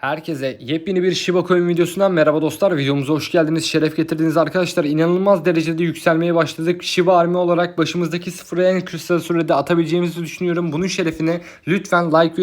Herkese yepyeni bir Shiba Coin videosundan merhaba dostlar. Videomuza hoş geldiniz. Şeref getirdiniz arkadaşlar. İnanılmaz derecede yükselmeye başladık. Shiba Army olarak başımızdaki sıfırı en kısa sürede atabileceğimizi düşünüyorum. Bunun şerefine lütfen like ve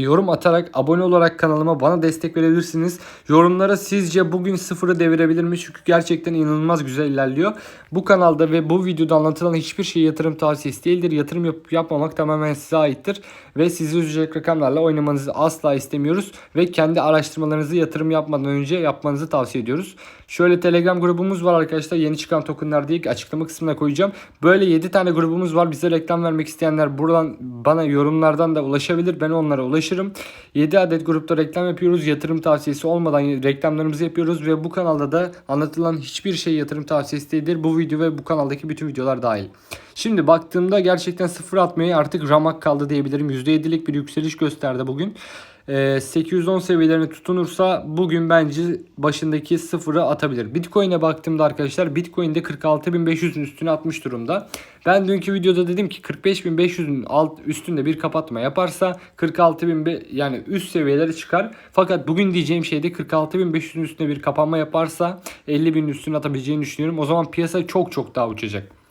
yorum, e, atarak abone olarak kanalıma bana destek verebilirsiniz. Yorumlara sizce bugün sıfırı devirebilir mi? Çünkü gerçekten inanılmaz güzel ilerliyor. Bu kanalda ve bu videoda anlatılan hiçbir şey yatırım tavsiyesi değildir. Yatırım yapıp yapmamak tamamen size aittir. Ve sizi üzecek rakamlarla oynamanızı asla istemiyoruz. Ve kendi araştırmalarınızı yatırım yapmadan önce yapmanızı tavsiye ediyoruz. Şöyle Telegram grubumuz var arkadaşlar. Yeni çıkan tokenlar diye açıklama kısmına koyacağım. Böyle 7 tane grubumuz var. Bize reklam vermek isteyenler buradan bana yorumlardan da ulaşabilir. Ben onlara ulaşırım. 7 adet grupta reklam yapıyoruz. Yatırım tavsiyesi olmadan reklamlarımızı yapıyoruz ve bu kanalda da anlatılan hiçbir şey yatırım tavsiyesi değildir. Bu video ve bu kanaldaki bütün videolar dahil. Şimdi baktığımda gerçekten sıfır atmayı artık ramak kaldı diyebilirim. %7'lik bir yükseliş gösterdi bugün. Ee, 810 seviyelerini tutunursa bugün bence başındaki sıfırı atabilir. Bitcoin'e baktığımda arkadaşlar Bitcoin'de 46.500'ün üstüne atmış durumda. Ben dünkü videoda dedim ki 45.500'ün alt üstünde bir kapatma yaparsa 46.000 yani üst seviyelere çıkar. Fakat bugün diyeceğim şey de 46.500'ün üstünde bir kapanma yaparsa 50.000'in üstüne atabileceğini düşünüyorum. O zaman piyasa çok çok daha uçacak.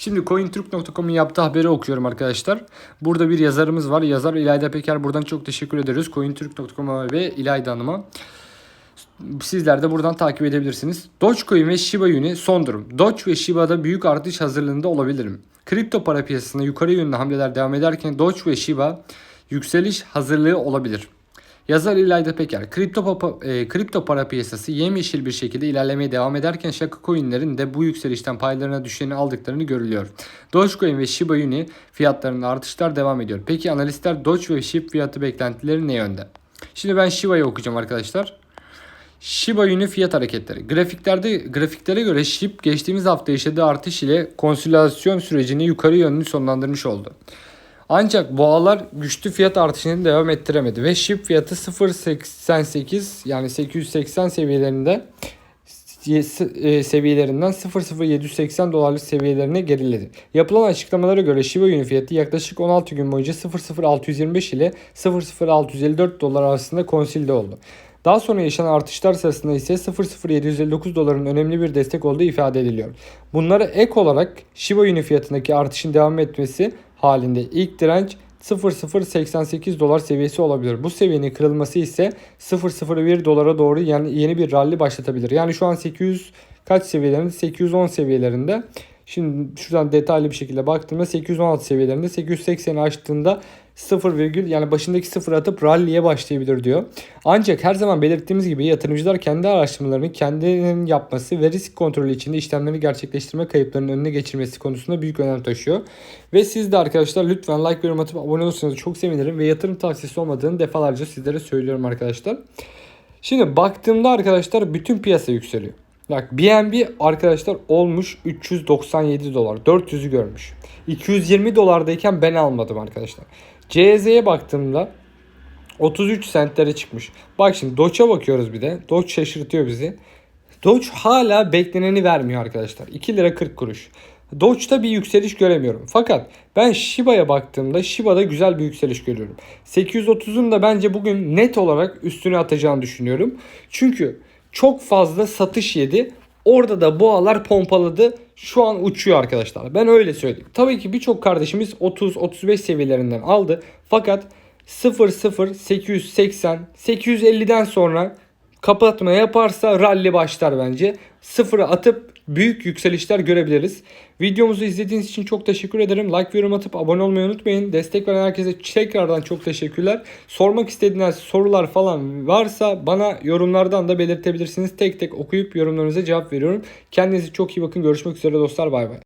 Şimdi cointurk.com'un yaptığı haberi okuyorum arkadaşlar. Burada bir yazarımız var. Yazar İlayda Peker. Buradan çok teşekkür ederiz. cointurk.com'a ve İlayda Hanım'a. Sizler de buradan takip edebilirsiniz. Dogecoin ve Shiba Inu son durum. Doge ve Shiba'da büyük artış hazırlığında olabilirim. Kripto para piyasasında yukarı yönlü hamleler devam ederken Doge ve Shiba yükseliş hazırlığı olabilir. Yazar İlayda Peker, kripto, e, kripto para piyasası yemyeşil bir şekilde ilerlemeye devam ederken şaka coinlerin de bu yükselişten paylarına düşeni aldıklarını görülüyor. Dogecoin ve Shiba Inu fiyatlarında artışlar devam ediyor. Peki analistler Doge ve SHIB fiyatı beklentileri ne yönde? Şimdi ben Shiba'yı okuyacağım arkadaşlar. Shiba Inu fiyat hareketleri. Grafiklerde grafiklere göre SHIB geçtiğimiz hafta yaşadığı artış ile konsolidasyon sürecini yukarı yönlü sonlandırmış oldu. Ancak boğalar güçlü fiyat artışını devam ettiremedi ve SHIB fiyatı 0.88 yani 880 seviyelerinde e, seviyelerinden 0.0780 dolarlık seviyelerine geriledi. Yapılan açıklamalara göre Shiba Inu fiyatı yaklaşık 16 gün boyunca 0.0625 ile 0.0654 dolar arasında konsilde oldu. Daha sonra yaşanan artışlar sırasında ise 0.0759 doların önemli bir destek olduğu ifade ediliyor. Bunlara ek olarak Shiba Inu fiyatındaki artışın devam etmesi halinde ilk direnç 0.088 dolar seviyesi olabilir. Bu seviyenin kırılması ise 0.01 dolara doğru yani yeni bir rally başlatabilir. Yani şu an 800 kaç seviyelerinde? 810 seviyelerinde. Şimdi şuradan detaylı bir şekilde baktığımda 816 seviyelerinde 880'i aştığında 0, virgül yani başındaki sıfır atıp rally'ye başlayabilir diyor. Ancak her zaman belirttiğimiz gibi yatırımcılar kendi araştırmalarını kendinin yapması ve risk kontrolü içinde işlemlerini gerçekleştirme kayıplarının önüne geçirmesi konusunda büyük önem taşıyor. Ve siz de arkadaşlar lütfen like ve yorum atıp abone olursanız çok sevinirim ve yatırım tavsiyesi olmadığını defalarca sizlere söylüyorum arkadaşlar. Şimdi baktığımda arkadaşlar bütün piyasa yükseliyor. Bak BNB arkadaşlar olmuş 397 dolar. 400'ü görmüş. 220 dolardayken ben almadım arkadaşlar. CZ'ye baktığımda 33 sentlere çıkmış. Bak şimdi Doge'a bakıyoruz bir de. Doge şaşırtıyor bizi. Doge hala bekleneni vermiyor arkadaşlar. 2 lira 40 kuruş. Doge'da bir yükseliş göremiyorum. Fakat ben Shiba'ya baktığımda Shiba'da güzel bir yükseliş görüyorum. 830'un da bence bugün net olarak üstüne atacağını düşünüyorum. Çünkü çok fazla satış yedi. Orada da boğalar pompaladı. Şu an uçuyor arkadaşlar. Ben öyle söyleyeyim. Tabii ki birçok kardeşimiz 30-35 seviyelerinden aldı. Fakat 0 0 880 850'den sonra kapatma yaparsa rally başlar bence. Sıfıra atıp büyük yükselişler görebiliriz. Videomuzu izlediğiniz için çok teşekkür ederim. Like ve yorum atıp abone olmayı unutmayın. Destek veren herkese tekrardan çok teşekkürler. Sormak istediğiniz sorular falan varsa bana yorumlardan da belirtebilirsiniz. Tek tek okuyup yorumlarınıza cevap veriyorum. Kendinize çok iyi bakın. Görüşmek üzere dostlar. Bay bay.